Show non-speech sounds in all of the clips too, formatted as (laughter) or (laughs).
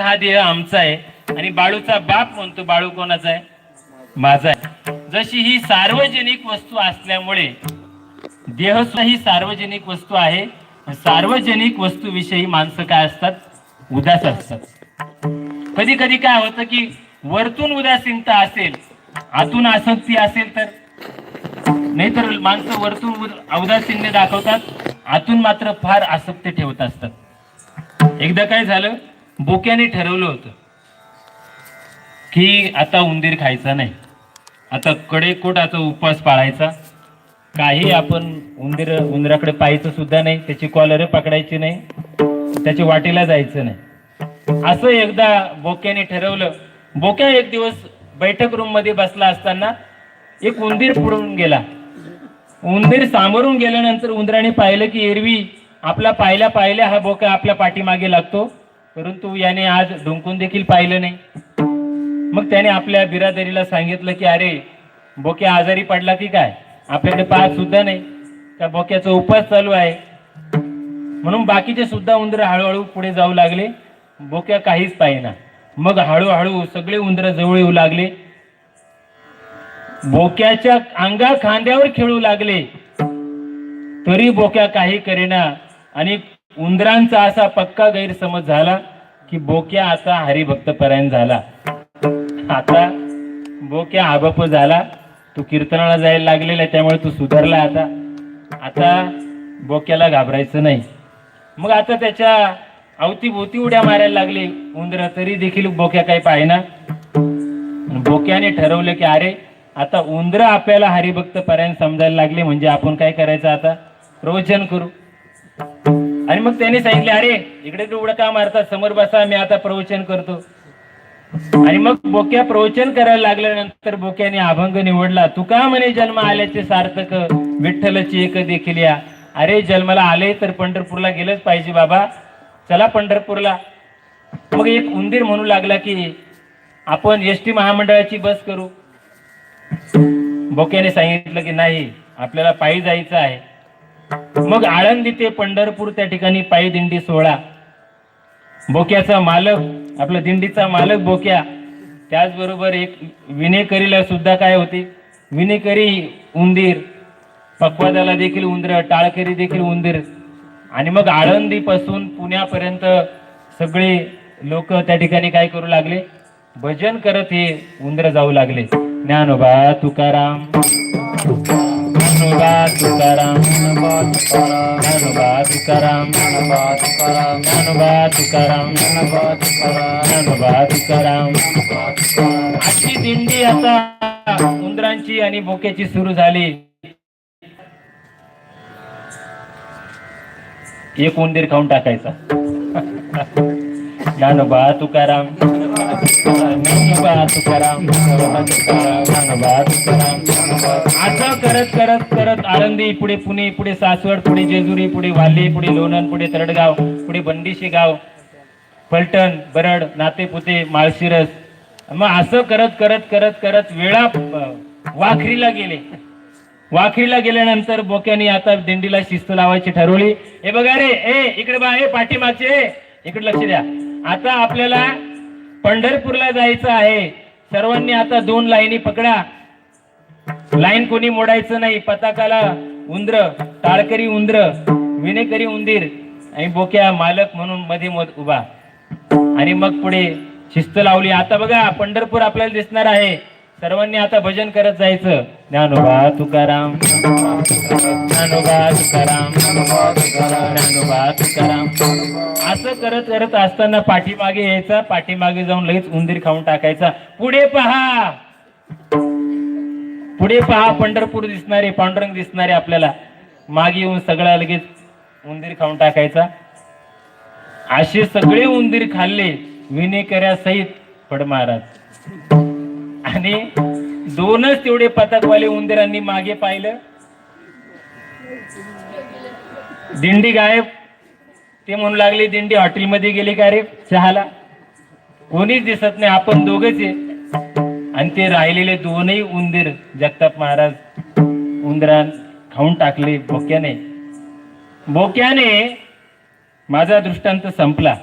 हा देह आमचा आहे. आणि बाळूचा बाप म्हणतो बाळू कोणाचा आहे? माझा आहे. जशी ही सार्वजनिक वस्तू असल्यामुळे देह ही सार्वजनिक वस्तू आहे. सार्वजनिक वस्तूविषयी माणसं काय असतात? उदास असतात. कधी कधी काय होतं की वरतून उदासीनता असेल आतून आसक्ती असेल तर? नाहीतर माणसं वरतून उद- दाखवतात आतून मात्र फार आसक्त ठेवत असतात. एकदा काय झालं? बोक्याने ठरवलं होतं की आता उंदीर खायचा नाही. आता कडेकोटाचा उपवास पाळायचा. काही आपण उंदीर उंदराकडे पाहायचं सुद्धा नाही त्याची कॉलर पकडायची नाही त्याच्या वाटेला जायचं नाही. असं एकदा बोक्याने ठरवलं. बोक्या एक दिवस बैठक रूममध्ये बसला असताना एक उंदीर पुढून गेला. उंदीर सामोरून गेल्यानंतर उंदराने पाहिलं की एरवी आपला पाहिल्या पाहिल्या हा बोका आपल्या पाठीमागे लागतो. परंतु याने आज ढुंकून देखील पाहिलं नाही. मग त्याने आपल्या बिरादरीला सांगितलं की अरे बोक्या आजारी पडला की काय? आपल्याकडे पाहत सुद्धा नाही. त्या बोक्याचा उपास चालू आहे. म्हणून बाकीचे सुद्धा उंदर हळूहळू पुढे जाऊ लागले. बोक्या काहीच पाहिना. मग हळूहळू सगळे उंदर जवळ येऊ लागले. बोक्याच्या अंगा खांद्यावर खेळू लागले. तरी बोक्या काही करेना. आणि उंदरांचा असा पक्का गैरसमज झाला की बोक्या आता हरिभक्त परायण झाला. आता बोक्या आबाप झाला. तू कीर्तनाला जायला लागलेला आहे त्यामुळे तू सुधारला आता. आता बोक्याला घाबरायचं नाही. मग आता त्याच्या अवतीभोवती उड्या मारायला लागली. उंदर तरी देखील बोक्या काही पाहिना. बोक्याने ठरवलं की अरे आता उंदरं आपल्याला हरिभक्त पर्यंत समजायला लागले म्हणजे आपण काय करायचं आता? प्रवचन करू. आणि मग त्याने सांगितले अरे इकडे तू उडका का मारता समोर बसा मी आता प्रवचन करतो. आणि मग बोक्या प्रवचन करायला लागल्यानंतर बोक्याने अभंग निवडला. तू का म्हणे जन्म आल्याचे सार्थक विठ्ठलची एक देखील या. अरे जन्माला आले तर पंढरपूरला गेलंच पाहिजे बाबा. चला पंढरपूरला. मग एक उंदीर म्हणू लागला की आपण एस टी महामंडळाची बस करू. बोक्याने सांगितलं की नाही आपल्याला पायी जायचं आहे. मग आळंदी ते पंढरपूर त्या ठिकाणी पायी दिंडी सोहळा. बोक्याचा मालक आपला दिंडीचा मालक बोक्या. त्याचबरोबर एक विनेकरीला सुद्धा काय होती? विनेकरी उंदीर पक्वादाला देखील उंदर टाळकरी देखील उंदीर. आणि मग आळंदी पासून पुण्यापर्यंत सगळे लोक त्या ठिकाणी काय करू लागले? भजन करत हे उंदर जाऊ लागले. ज्ञानोबा तुकाराम. ज्ञानोबा तुकाराम ज्ञानोबा तुकाराम ज्ञानोबा तुकाराम ज्ञानोबा तुकाराम आजची दिंडी आता उंदरांची आणि बोक्याची सुरू झाली. एक उंदीर खाऊन टाकायचा. (laughs) ज्ञानोबा तुकाराम असं करत करत करत आळंदी पुढे पुणे पुढे सासवड पुढे जेजुरी पुढे वाल्हे पुढे लोणंद पुढे तरडगाव पुढे बंदिशी गाव फलटण बरड नातेपुते माळशिरस. मग असं करत करत करत करत वेळा वाखरीला गेले. वाखरीला गेल्यानंतर बोक्याने आता दिंडीला शिस्त लावायची ठरवली. हे बघा रे ए इकडे बा ए पाठीमागचे इकडे लक्ष द्या. आता आपल्याला पंढरपूरला जायचं आहे. सर्वांनी आता दोन लाईनी पकडा. लाईन कोणी मोडायचं नाही. पताकाला उंदर टाळकरी उंदर विनेकरी उंदीर आणि बोक्या मालक म्हणून मध्ये मध उभा. आणि मग पुढे शिस्त लावली. आता बघा पंढरपूर आपल्याला दिसणार आहे. सर्वांनी आता भजन करत जायचं. ज्ञानोबा तुकाराम. ज्ञानोबा तुकाराम. ज्ञानोबा तुकाराम. असं करत करत असताना पाठीमागे यायचा. पाठीमागे जाऊन लगेच उंदीर खाऊन टाकायचा. पुढे पहा. पुढे पहा पंढरपूर दिसणारे पांडुरंग दिसणारे आपल्याला. मागे येऊन सगळा लगेच उंदीर खाऊन टाकायचा. असे सगळे उंदीर खाल्ले. विनेकऱ्या सहित फड महाराज. आणि दोनच तेवढे पथकवाले उंदीरांनी मागे पाहिलं. दिंडी गायब. ते म्हणू लागले दिंडी हॉटेलमध्ये गेली का रे चहाला? कोणीच दिसत नाही आपण दोघच आहे. आणि ते राहिलेले दोनही उंदीर जगताप महाराज उंदरान खाऊन टाकले बोक्याने. बोक्याने माझा दृष्टांत संपला.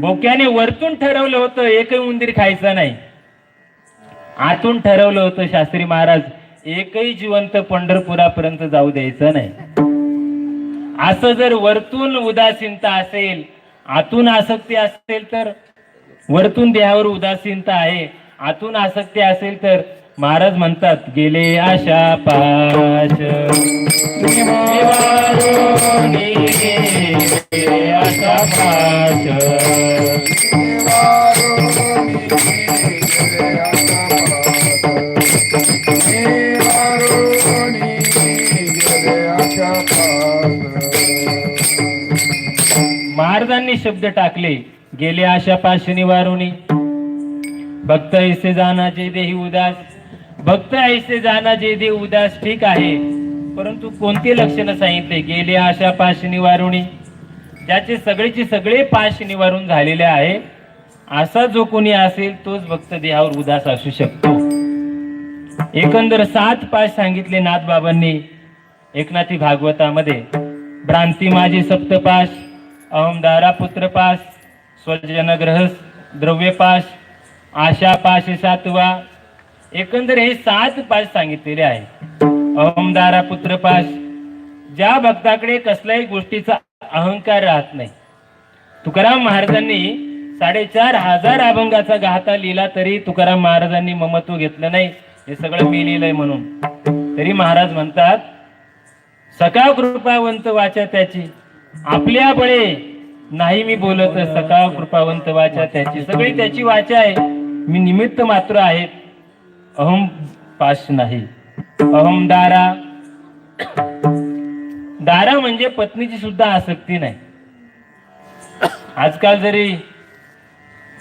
बोक्याने वरतून ठरवलं होतं एकही उंदीर खायचा नाही. आतून ठरवलं होतं शास्त्री महाराज एकही जिवंत पंढरपुरापर्यंत जाऊ द्यायचं नाही. असं जर वरतून उदासीनता असेल आतून आसक्ती असेल तर वरतून देहावर उदासीनता आहे आतून आसक्ती असेल तर महाराज म्हणतात गेले आशा पाश गेले आशा पाश महाराजांनी शब्द टाकले? गेले आशा पाशनी वारुनी भक्त ऐसे जाना जे देही उदास. भक्त ऐसे जाना जे दे उदास ठीक आहे. परंतु कोणती लक्षणं सांगितले? गेले आशा पाशनी वारुणी ज्याचे सगळेचे सगळे पाश निवारून झालेले आहे. असा जो कोणी असेल तोच भक्त देहावर उदास असू शकतो. एकंदर सात पाश सांगितले नाथबाबांनी एकनाथी भागवतामध्ये. भ्रांती माझी सप्तपाश. अहमदारा पुत्रपाश स्वजनग्रह द्रव्यपाश आशा पाश सातवा. एकंदर हे सात पाश सांगितलेले आहे. अहमदारा पुत्रपाश ज्या भक्ताकडे कसल्याही गोष्टीचा अहंकार राहत नाही. तुकाराम महाराजांनी साडेचार हजार अभंगाचा गाथा लिहिला तरी तुकाराम महाराजांनी ममत्व घेतलं नाही. हे सगळं मी लिहिलंय म्हणून. तरी महाराज म्हणतात सकाळ कृपावंत वाचा त्याची. आपल्या बळे नाही मी बोलत सकाळ कृपावंत वाचा त्याची सगळी त्याची वाचा आहे. मी निमित्त मात्र आहे. अहम पाश नाही. अहम दारा. दारा म्हणजे पत्नीची सुद्धा आसक्ती नाही. आजकाल जरी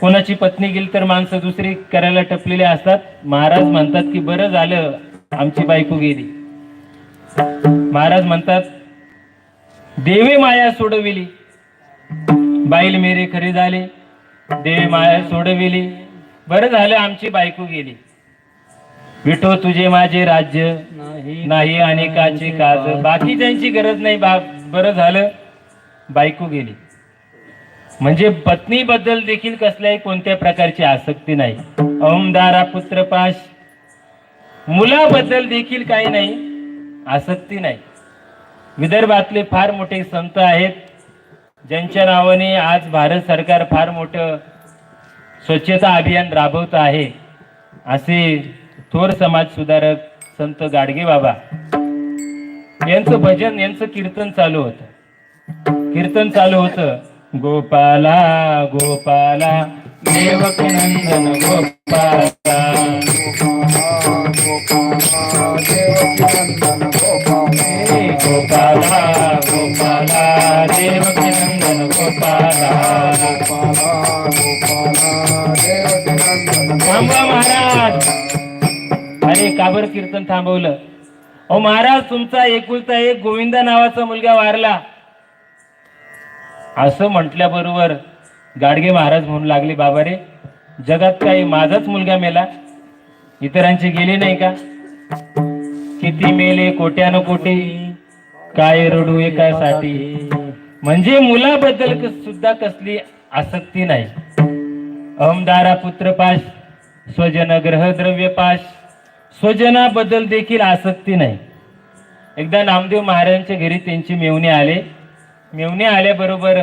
कोणाची पत्नी गेली तर माणसं दुसरी करायला टपलेले असतात. महाराज म्हणतात की बरं झालं आमची बायको गेली. महाराज म्हणतात देवे माया सोडविली. बाईल मेरे खरे झाले. देवे माया सोडविली. बरं झालं आमची बायको गेली. विठो तुझे माझे राज्य नाही. अनेकाचे काज. बाकी त्यांची गरज नाही बा बरं झालं बायको गेली. म्हणजे पत्नीबद्दल देखील कसल्याही कोणत्या प्रकारची आसक्ती नाही. अहमदारा पुत्रपाश मुलाबद्दल देखील काही नाही आसक्ती नाही. विदर्भातले फार मोठे संत आहेत ज्यांच्या नावाने आज भारत सरकार फार मोठं स्वच्छता अभियान राबवत आहे असे थोर समाज सुधारक संत गाडगे बाबा. यांचं भजन यांचं कीर्तन चालू होतं. कीर्तन चालू होतं. गोपाला गोपाला देवकनंदन गोपाला. गोपाला देवकनंदन. गोपाला थांबा महाराज. अरे काबर कीर्तन थांबवलं? अहो महाराज तुमचा एकुलता एक गोविंदा नावाचा मुलगा वारला. असं म्हटल्याबरोबर गाडगे महाराज म्हणू लागले बाबा रे जगात काही माझाच मुलगा मेला. इतरांचे गेले नाही का? किती मेले कोट्यानं कोटी काय रडू एकासाठी? म्हणजे मुलाबद्दल सुद्धा कसली आसक्ती नाही. अहमदारा पुत्रपाश स्वजन ग्रहद्रव्यपाश स्वजनाबद्दल देखील आसक्ती नाही. एकदा नामदेव महाराजांच्या घरी त्यांची मेवणे आले. मेवणे आल्याबरोबर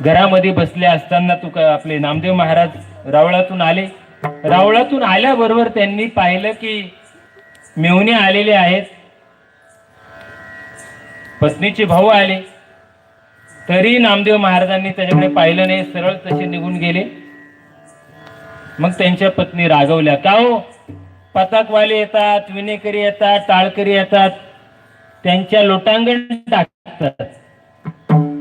घरामध्ये बसले असताना तुका आपले नामदेव महाराज रावळातून आले. रावळातून आल्याबरोबर त्यांनी पाहिलं की मेवणे आलेले आहेत. पत्नीचे भाऊ आले. तरी नामदेव महाराजांनी त्याच्याकडे पाहिलं नाही सरळ तसे निघून गेले. मग त्यांच्या पत्नी रागवल्या का हो? पताकवाले येतात विनेकरी येतात टाळकरी येतात. त्यांच्या लोटांगण टाकतात.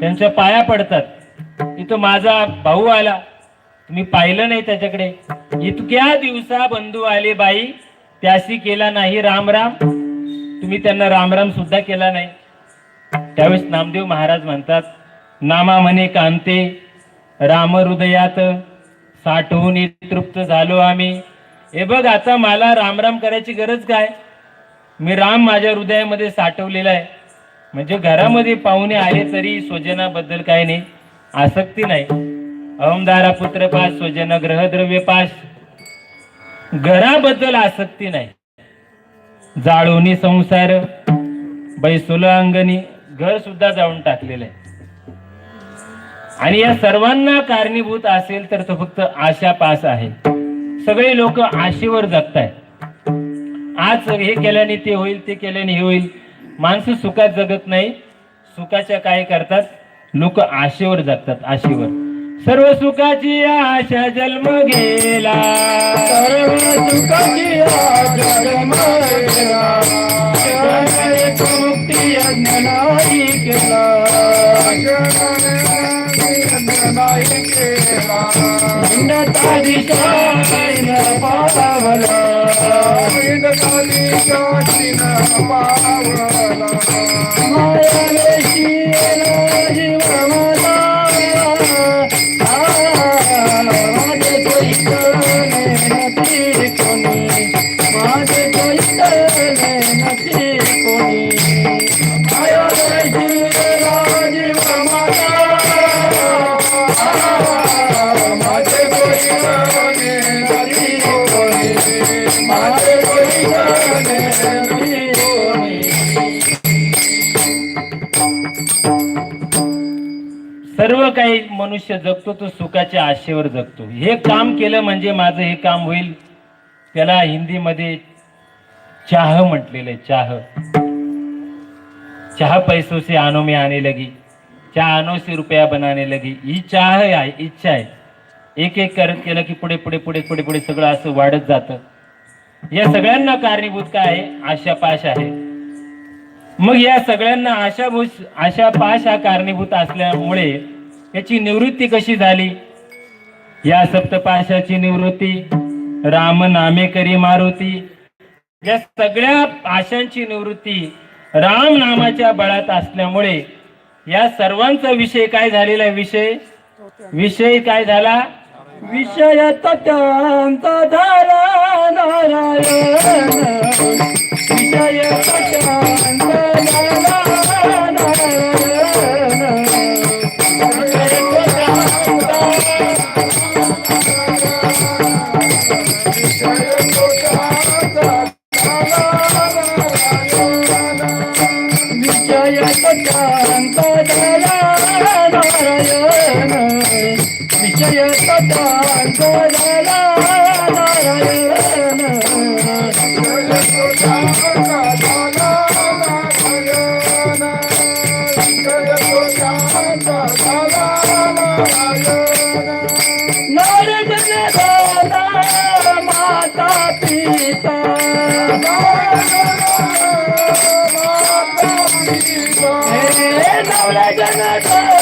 त्यांच्या पाया पडतात. इथं माझा भाऊ आला. तुम्ही पाहिलं नाही त्याच्याकडे. इतक्या दिवसा बंधू आले बाई. त्याशी केला नाही राम राम तुम्ही त्यांना राम राम सुद्धा केला नाही. त्यावेळेस नामदेव महाराज म्हणतात नामा म्हणे कांते. राम हृदयात साठवून तृप्त झालो आम्ही. हे बघ आता मला रामराम करायची गरज काय? मी राम माझ्या हृदयामध्ये साठवलेला आहे. म्हणजे घरामध्ये पाहुणे आले तरी स्वजनाबद्दल काही नाही. आसक्ती नाही. अहमदारा पुत्र पास स्वजन ग्रहद्रव्य पास. घराबद्दल आसक्ती नाही. जाळोनी संसार बैसुल अंगणी घर सुद्धा जाऊन टाकलेलं आहे. आणि या सर्वांना कारणीभूत असेल तर तो फक्त आशा पास आहे. सगळे लोक आशेवर जगताय. आज हे केल्याने ते होईल ते केल्याने हे होईल. माणसं सुखात जगत नाही सुखाच्या काय करतात? लोक आशेवर जगतात आशेवर. सर्व सुखाची आशा जन्म गेला सर्व सुखाची जन्म गेला मुक्ती केला. இந்த தாதி காட்டின பாலவனா இந்த தாதி காட்டின பாலவனா மாயவே சீரோ सर्व काही मनुष्य जगतो तो सुखाच्या आशेवर जगतो. हे काम केलं म्हणजे माझं हे काम होईल. त्याला हिंदीमध्ये चाह म्हटलेलं आहे चाह. चाह पैसों से आनो में आने लगी चाह आनो से रुपया बनाने लगी. ही चाह आहे इच्छा आहे. एक एक करत केलं की पुढे पुढे पुढे पुढे पुढे सगळं असं वाढत जातं. या सगळ्यांना कारणीभूत काय आहे? आशापाश आहे. मग या सगळ्यांना आशा आशा पाश हा कारणीभूत असल्यामुळे याची निवृत्ती कशी झाली? या सप्तपाशाची निवृत्ती राम नामे करी मारुती या सगळ्या आशांची निवृत्ती राम नामाच्या बळात असल्यामुळे या सर्वांचा विषय काय झालेला विषय? विषय काय झाला? विषय तत्यांचा धारा नारायण. धारा नारायण माता पिता हे नवरा जनताला माता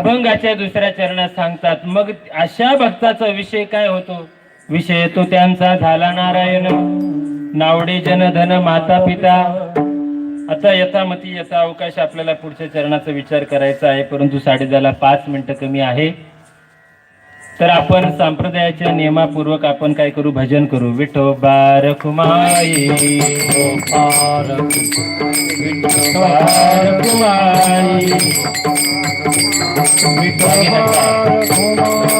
अभंगाच्या दुसऱ्या चरणात सांगतात मग अशा भक्ताचा विषय काय होतो? विषय तो त्यांचा झाला नारायण. नावडे जन धन माता पिता आता यथामती यथा अवकाश आपल्याला पुढच्या चरणाचा विचार करायचा आहे परंतु साडेदहाला पाच मिनिटं कमी आहे. तर आपण संप्रदायाच्या नियमापूर्वक आपण काय करू? भजन करू. विठो रखुमाई विठोबा रखुमाई माई